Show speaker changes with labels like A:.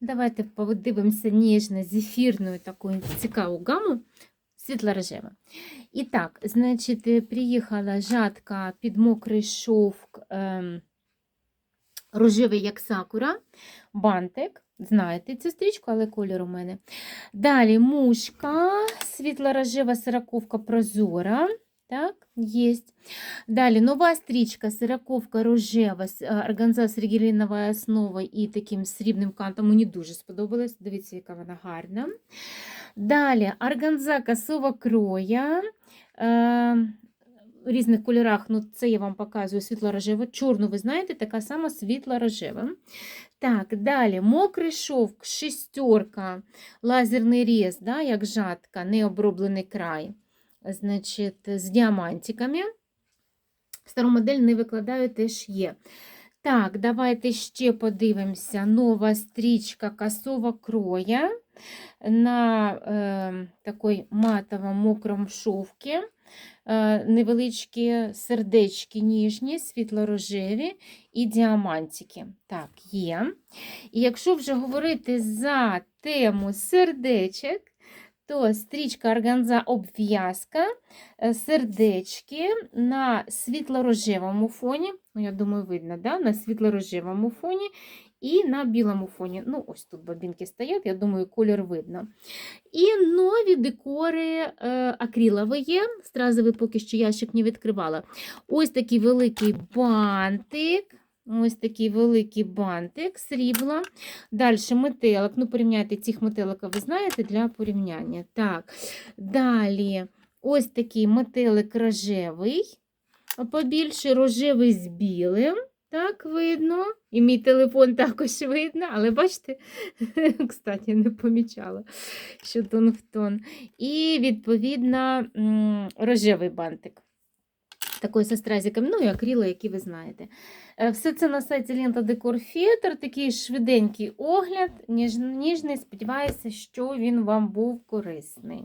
A: Давайте подивимося ніжно зефірною таку цікаву гаму. Світло-рожева. І так, значить, е, приїхала жатка під мокрий шовк ем, рожевий, як сакура, бантик. Знаєте цю стрічку, але колір у мене. Далі мушка, світло-рожева сороковка прозора. Так, є. Далі нова стрічка, сороковка рожева, органза з регеліновою основою і таким срібним кантом. Мені дуже сподобалось. Дивіться, яка вона гарна. Далі органза косого кроя. Е, в різних кольорах, ну це я вам показую світло-рожева. Чорну, ви знаєте, така сама світло-рожева. Так, далі мокрий шовк, шестерка, лазерний різ, да, як жатка, необроблений край. Значить, з діамантиками. Стару модель не викладаю, теж є. Так, давайте ще подивимося. Нова стрічка косого кроя на е, такой матовому мокрому шовці. Е, невеличкі сердечки ніжні, світло-рожеві і діамантики. Так, є. І якщо вже говорити за тему сердечок, то стрічка органза обв'язка, е, сердечки на світло-рожевому фоні. Ну, я думаю, видно, да? на світло-рожевому фоні і на білому фоні. Ну, ось тут бабінки стоять, я думаю, колір видно. І нові декори е, акрилові є. Стразовий поки що ящик не відкривала. Ось такий великий бантик. Ось такий великий бантик срібла. Далі метелик. Ну, порівняйте цих метелика, ви знаєте, для порівняння. Так. Далі ось такий метелик рожевий. Побільше рожевий з білим. Так, видно. І мій телефон також видно, але бачите, кстати, не помічала, що тон в тон. І, відповідно, рожевий бантик. Такий зі стразиком, ну і акріли, які ви знаєте. Е, Все це на сайті Лента Декор Фітер. Такий швиденький огляд, ніж, ніжний. Сподіваюся, що він вам був корисний.